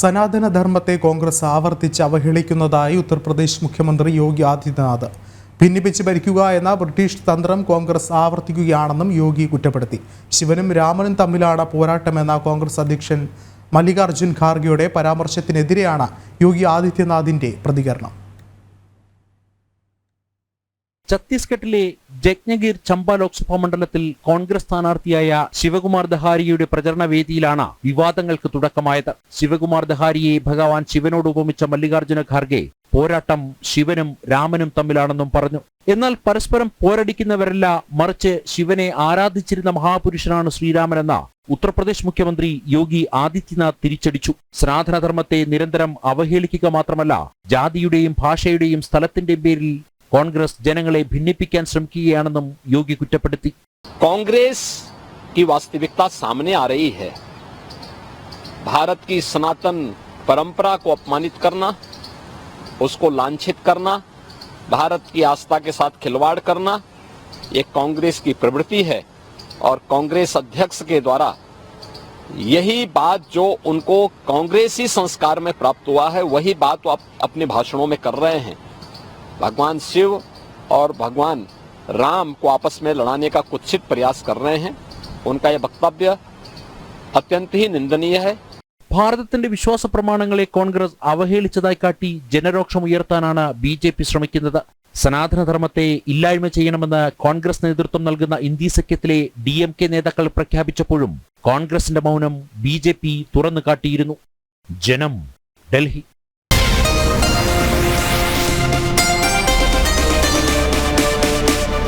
സനാതന ധർമ്മത്തെ കോൺഗ്രസ് ആവർത്തിച്ച് അവഹേളിക്കുന്നതായി ഉത്തർപ്രദേശ് മുഖ്യമന്ത്രി യോഗി ആദിത്യനാഥ്. ഭിന്നിപ്പിച്ച് ഭരിക്കുക എന്ന ബ്രിട്ടീഷ് തന്ത്രം കോൺഗ്രസ് ആവർത്തിക്കുകയാണെന്നും യോഗി കുറ്റപ്പെടുത്തി. ശിവനും രാമനും തമ്മിലാണ് പോരാട്ടമെന്ന കോൺഗ്രസ് അധ്യക്ഷൻ മല്ലികാർജുൻ ഖാർഗെയുടെ പരാമർശത്തിനെതിരെയാണ് യോഗി ആദിത്യനാഥിന്റെ പ്രതികരണം. ഛത്തീസ്ഗഡിലെ ജഗ്നഗീർ ചമ്പ ലോക്സഭാ മണ്ഡലത്തിൽ കോൺഗ്രസ് സ്ഥാനാർത്ഥിയായ ശിവകുമാർ ദഹാരിയുടെ പ്രചരണ വേദിയിലാണ് വിവാദങ്ങൾക്ക് തുടക്കമായത്. ശിവകുമാർ ദഹാരിയെ ഭഗവാൻ ശിവനോട് ഉപമിച്ച മല്ലികാർജുന ഖാർഗെ പോരാട്ടം ശിവനും രാമനും തമ്മിലാണെന്നും പറഞ്ഞു. എന്നാൽ പരസ്പരം പോരടിക്കുന്നവരല്ല മറിച്ച് ശിവനെ ആരാധിച്ചിരുന്ന മഹാപുരുഷനാണ് ശ്രീരാമനെന്ന ഉത്തർപ്രദേശ് മുഖ്യമന്ത്രി യോഗി ആദിത്യനാഥ് തിരിച്ചടിച്ചു. സനാതനധർമ്മത്തെ നിരന്തരം അവഹേളിക്കുക മാത്രമല്ല ജാതിയുടെയും ഭാഷയുടെയും സ്ഥലത്തിന്റെയും പേരിൽ കോൺഗ്രസ് ജനങ്ങളെ ഭിന്നിപ്പിക്കാൻ ശ്രമിക്കുകയാണെന്നും യോഗി കുറ്റപ്പെടുത്തി कांग्रेस की वास्तविकता सामने आ रही है भारत की सनातन परंपरा को अपमानित करना उसको लांछित करना भारत की आस्था के साथ खिलवाड़ करना ये कांग्रेस की प्रवृत्ति है और कांग्रेस अध्यक्ष के द्वारा यही बात जो उनको कांग्रेसी संस्कार में प्राप्त हुआ है वही बात वो अप- अपने भाषणों में कर रहे हैं भगवान शिव और भगवान राम को आपस में लड़ाने का कुत्सित प्रयास कर रहे हैं उनका यह वक्तव्य अत्यंत ही निंदनीय है ഭാരതത്തിന്റെ വിശ്വാസ പ്രമാണങ്ങളെ കോൺഗ്രസ് അവഹേളിച്ചതായി കാട്ടി ജനരോക്ഷം ഉയർത്താനാണ് ബി ജെ പി ശ്രമിക്കുന്നത് സനാതനധർമ്മത്തെ ഇല്ലായ്മ ചെയ്യണമെന്ന് കോൺഗ്രസ് നേതൃത്വം നൽകുന്ന ഇന്ത്യ സഖ്യത്തിലെ ഡി എം കെ നേതാക്കൾ പ്രഖ്യാപിച്ചപ്പോഴും കോൺഗ്രസിന്റെ മൗനം ബി ജെ പി തുറന്നു കാട്ടിയിരുന്നു ജനം ഡൽഹി